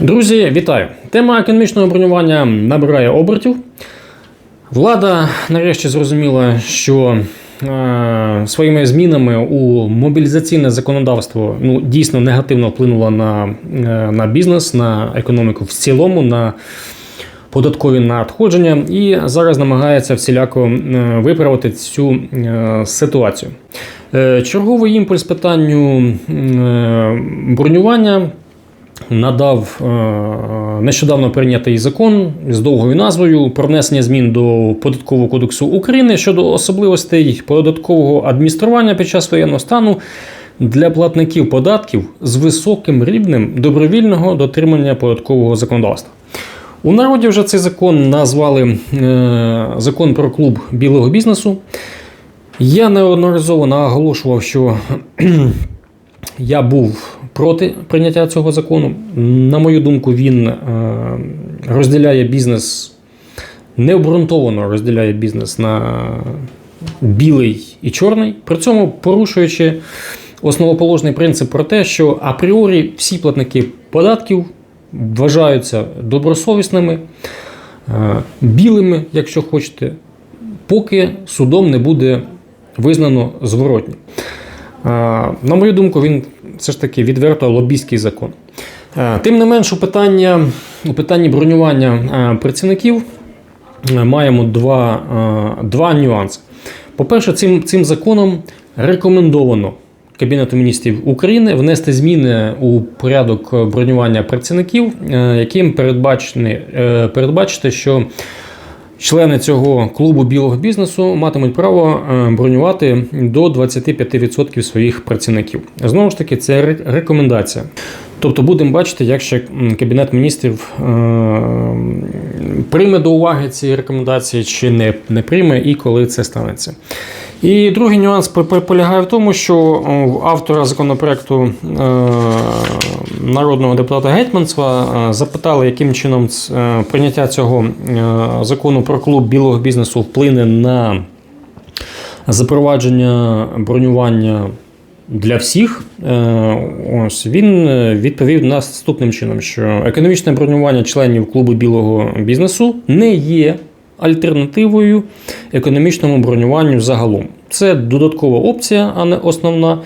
Друзі, вітаю! Тема економічного бронювання набирає обертів. Влада нарешті зрозуміла, що е, своїми змінами у мобілізаційне законодавство ну, дійсно негативно вплинуло на, е, на бізнес, на економіку в цілому, на податкові надходження, і зараз намагається всіляко е, виправити цю е, ситуацію. Е, Черговий імпульс питанню е, бронювання надав е, нещодавно прийнятий закон з довгою назвою про внесення змін до податкового кодексу України щодо особливостей податкового адміністрування під час воєнного стану для платників податків з високим рівнем добровільного дотримання податкового законодавства. У народі вже цей закон назвали е, закон про клуб білого бізнесу. Я неодноразово наголошував, що я був проти прийняття цього закону. На мою думку, він е, розділяє бізнес, необґрунтовано розділяє бізнес на білий і чорний, при цьому порушуючи основоположний принцип про те, що апріорі всі платники податків вважаються добросовісними, е, білими, якщо хочете, поки судом не буде визнано зворотнім. Е, На мою думку, він все ж таки відверто лобійський закон. Е, Тим не менш, у, питання, у питанні бронювання е, працівників е, маємо два, два нюанси. По-перше, цим, цим законом рекомендовано Кабінету міністрів України внести зміни у порядок бронювання працівників, яким передбачити, що Члени цього клубу білого бізнесу матимуть право е, бронювати до 25% своїх працівників. Знову ж таки, це рекомендація. Тобто будемо бачити, як ще Кабінет міністрів е, прийме до уваги ці рекомендації чи не, не прийме, і коли це станеться. І другий нюанс по- по- полягає в тому, що автора законопроекту е, народного депутата Гетьманцева е, запитали, яким чином е, прийняття цього закону про клуб білого бізнесу вплине на запровадження бронювання для всіх. Ось він відповів наступним чином, що економічне бронювання членів клубу білого бізнесу не є альтернативою економічному бронюванню загалом. Це додаткова опція, а не основна.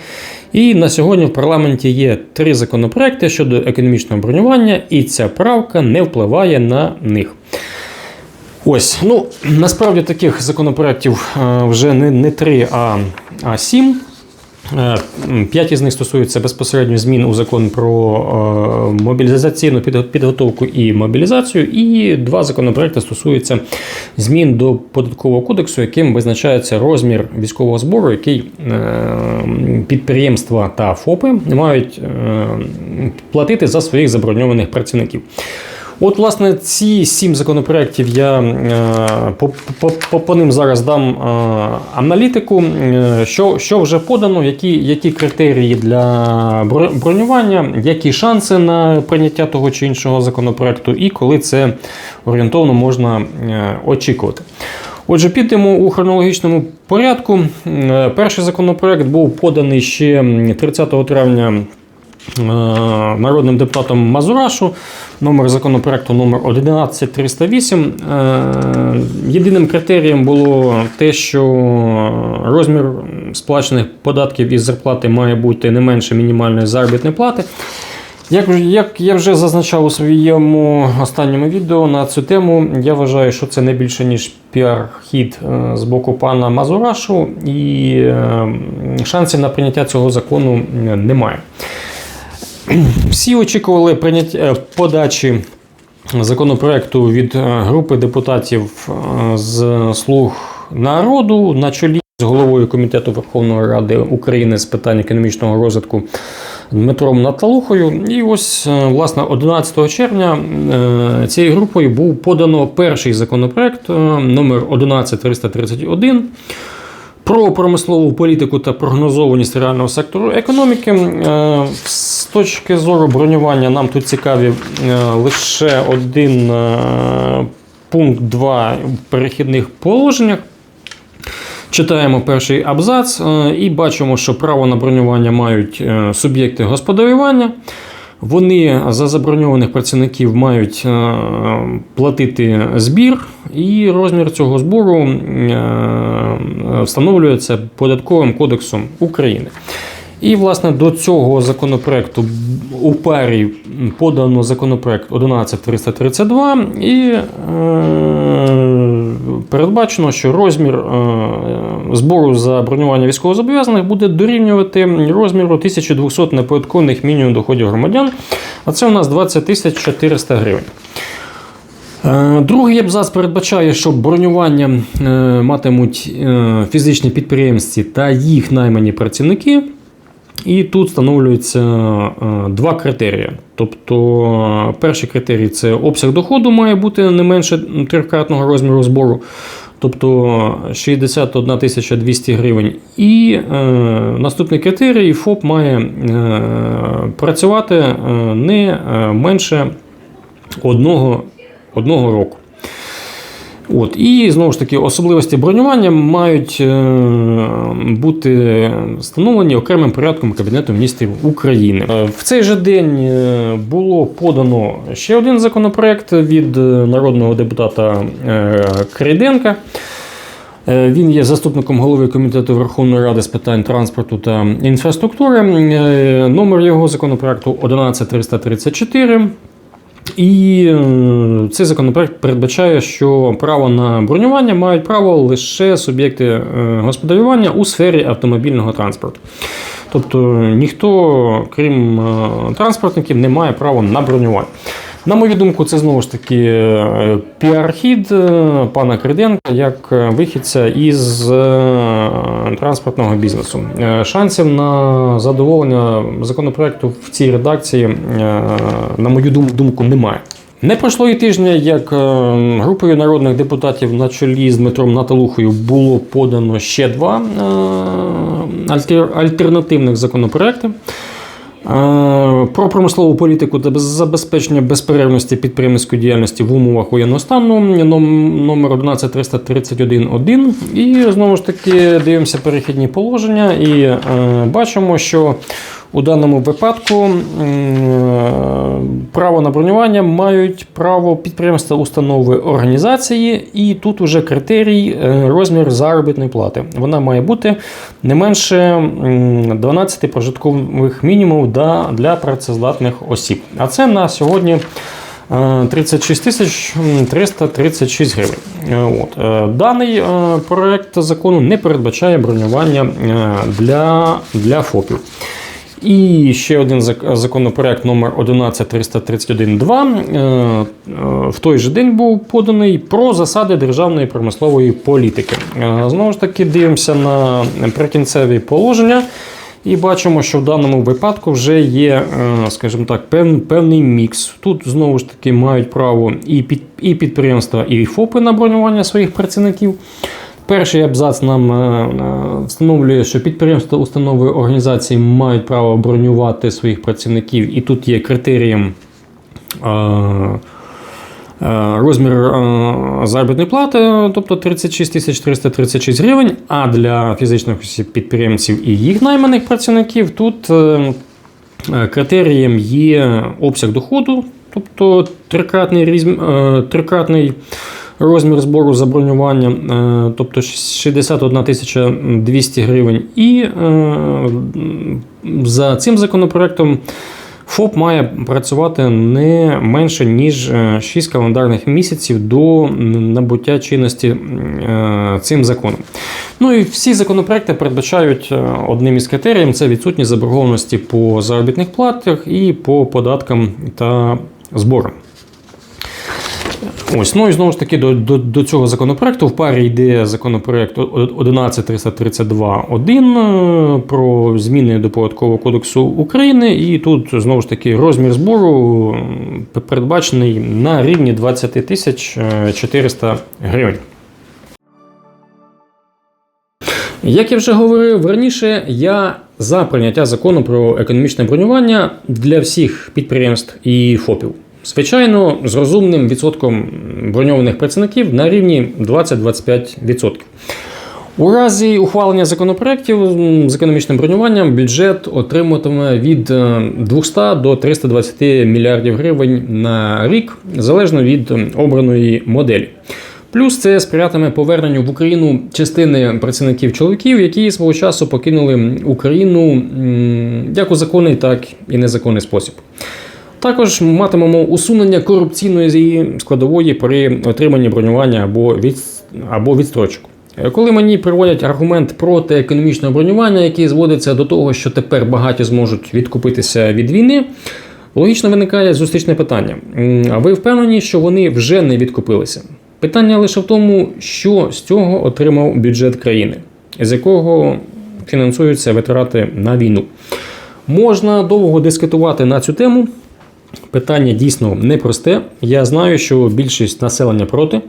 І на сьогодні в парламенті є три законопроекти щодо економічного бронювання, і ця правка не впливає на них. Ось, ну насправді таких законопроєктів е, вже не, не три, а, а сім. Е, П'ять із них стосуються безпосередньо змін у закон про е, мобілізаційну підготовку і мобілізацію, і два законопроекти стосуються змін до податкового кодексу, яким визначається розмір військового збору, який е, підприємства та ФОПи мають платити за своїх заброньованих працівників. От, власне, ці сім законопроєктів я е, по, ним зараз дам е, аналітику, е, що, що вже подано, які, які критерії для бронювання, які шанси на прийняття того чи іншого законопроекту, і коли це орієнтовно можна очікувати. Отже, підемо у хронологічному порядку. Перший законопроект був поданий ще 30 травня народним депутатом Мазурашу. Номер законопроекту номер 11308. Е, Єдиним критерієм було те, що розмір сплачених податків із зарплати має бути не менше мінімальної заробітної плати. Як, як я вже зазначав у своєму останньому відео на цю тему, я вважаю, що це не більше ніж піар-хід е, з боку пана Мазурашу, і е, шансів на прийняття цього закону е, немає. Всі очікували прийняття е, подачі законопроекту від е, групи депутатів е, з слуг народу на чолі з головою комітету Верховної Ради України з питань економічного розвитку Дмитром Наталухою. І ось, власне, 11 червня цією групою був подано перший законопроект номер 11331 про промислову політику та прогнозованість реального сектору економіки. Е, З точки зору бронювання нам тут цікаві е, лише один е, пункт 2 в перехідних положеннях. Читаємо перший абзац і бачимо, що право на бронювання мають суб'єкти господарювання. Вони за заброньованих працівників мають е, платити збір, і розмір цього збору е, встановлюється податковим кодексом України. І, власне, до цього законопроекту у парі подано законопроект 11332 і е, передбачено, що розмір е, збору за бронювання військовозобов'язаних буде дорівнювати розміру 1200 неподаткових мінімум доходів громадян, а це у нас 20 400 гривень. Е, Другий абзац передбачає, що бронювання е, матимуть е, фізичні підприємці та їх наймані працівники. І тут встановлюється е, два критерії. Тобто, перший критерій це обсяг доходу має бути не менше трикратного розміру збору, тобто 61 тисяча 200 гривень. І е, наступний критерій ФОП має е, працювати е, не е, менше одного, одного року. От, і знову ж таки, особливості бронювання мають е, бути встановлені окремим порядком Кабінету міністрів України. Е, В цей же день е, було подано ще один законопроект від народного депутата Крейденка. Він є заступником голови комітету Верховної Ради з питань транспорту та інфраструктури. Номер його законопроекту 11334. І е, цей законопроект передбачає, що право на бронювання мають право лише суб'єкти е, господарювання у сфері автомобільного транспорту. Тобто ніхто, крім е, транспортників, не має права на бронювання. На мою думку, це знову ж таки е, піар-хід е, пана Криденка як е, вихідця із транспортного бізнесу. Шансів на задоволення законопроекту в цій редакції, на мою думку, немає. Не пройшло і тижня, як групою народних депутатів на чолі з Дмитром Наталухою було подано ще два альтер- альтернативних законопроекти. Е, Про промислову політику та забезпечення безперервності підприємницької діяльності в умовах воєнного стану ном- номер 11331.1. І знову ж таки дивимося перехідні положення і е, бачимо, що у даному випадку е, право на бронювання мають право підприємства, установи організації, і тут уже критерій е, розмір заробітної плати. Вона має бути не менше 12 прожиткових мінімумів для працездатних осіб. А це на сьогодні. е, 36 тисяч м, 336 гривень. Е, От. Е, Даний е, проект закону не передбачає бронювання е, для, для ФОПів. І ще один законопроект номер 11331.2 е, е, в той же день був поданий про засади державної промислової політики. Е, Знову ж таки, дивимося на прикінцеві положення. І бачимо, що в даному випадку вже є, скажімо так, пев- певний мікс. Тут знову ж таки мають право і, під, і підприємства, і ФОПи на бронювання своїх працівників. Перший абзац нам е, е, встановлює, що підприємства, установи організації мають право бронювати своїх працівників, і тут є критерієм. е, Розмір заробітної плати, тобто 36 тисяч 336 гривень. А для фізичних осіб підприємців і їх найманих працівників тут критерієм є обсяг доходу, тобто трикратний, трикратний розмір збору за бронювання, е, тобто 61 тисяча 200 гривень. І е, за цим законопроектом ФОП має працювати не менше, ніж 6 календарних місяців до набуття чинності е, цим законом. Ну і всі законопроекти передбачають е, одним із критеріїв це відсутність заборгованості по заробітних платах і по податкам та зборам. Ось, ну і знову ж таки до, до, до цього законопроекту в парі йде законопроект 11332.1 про зміни до податкового кодексу України. І тут знову ж таки розмір збору передбачений на рівні 20 тисяч е, 400 гривень. Як я вже говорив раніше, я за прийняття закону про економічне бронювання для всіх підприємств і ФОПів. Звичайно, з розумним відсотком броньованих працівників на рівні 20-25%. У разі ухвалення законопроєктів з економічним бронюванням бюджет отримуватиме від е, 200 до 320 мільярдів гривень на рік, залежно від обраної моделі. Плюс це сприятиме поверненню в Україну частини працівників чоловіків, які свого часу покинули Україну як у законний, так і незаконний спосіб. Також матимемо усунення корупційної складової при отриманні бронювання або від або відстрочок. Е, Коли мені приводять аргумент проти економічного бронювання, який зводиться до того, що тепер багаті зможуть відкупитися від війни, логічно виникає зустрічне питання. А ви впевнені, що вони вже не відкупилися? Питання лише в тому, що з цього отримав бюджет країни, з якого фінансуються витрати на війну. Можна довго дискутувати на цю тему. Питання дійсно непросте. Я знаю, що більшість населення проти.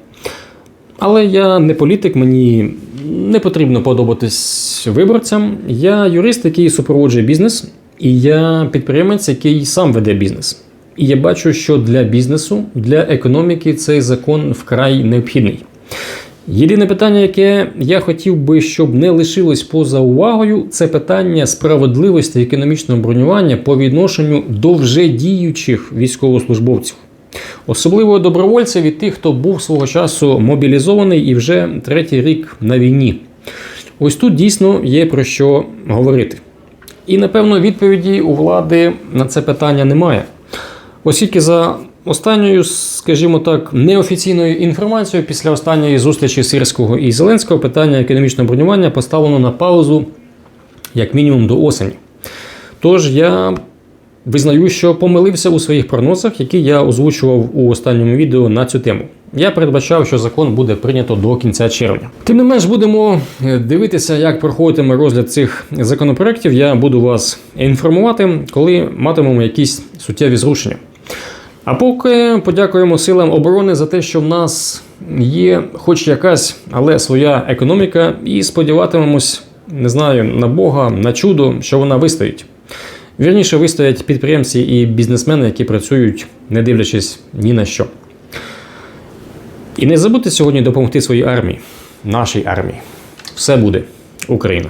Але я не політик, мені не потрібно подобатись виборцям. Я юрист, який супроводжує бізнес, і я підприємець, який сам веде бізнес. І я бачу, що для бізнесу, для економіки цей закон вкрай необхідний. Єдине питання, яке я хотів би, щоб не лишилось поза увагою, це питання справедливості економічного бронювання по відношенню до вже діючих військовослужбовців. Особливо добровольців від тих, хто був свого часу мобілізований і вже третій рік на війні. Ось тут дійсно є про що говорити. І напевно відповіді у влади на це питання немає. Оскільки за останньою, скажімо так, неофіційною інформацією, після останньої зустрічі Сирського і Зеленського питання економічного бронювання поставлено на паузу як мінімум до осені. Тож я визнаю, що помилився у своїх прогнозах, які я озвучував у останньому відео на цю тему. Я передбачав, що закон буде прийнято до кінця червня. Тим не менш, будемо е, дивитися, як проходитиме розгляд цих законопроєктів. Я буду вас інформувати, коли матимемо якісь суттєві зрушення. А поки подякуємо силам оборони за те, що в нас є хоч якась, але своя економіка, і сподіватимемось, не знаю, на Бога, на чудо, що вона вистоїть. Вірніше вистоять підприємці і бізнесмени, які працюють, не дивлячись ні на що. І не забудьте сьогодні допомогти своїй армії, нашій армії. Все буде Україна!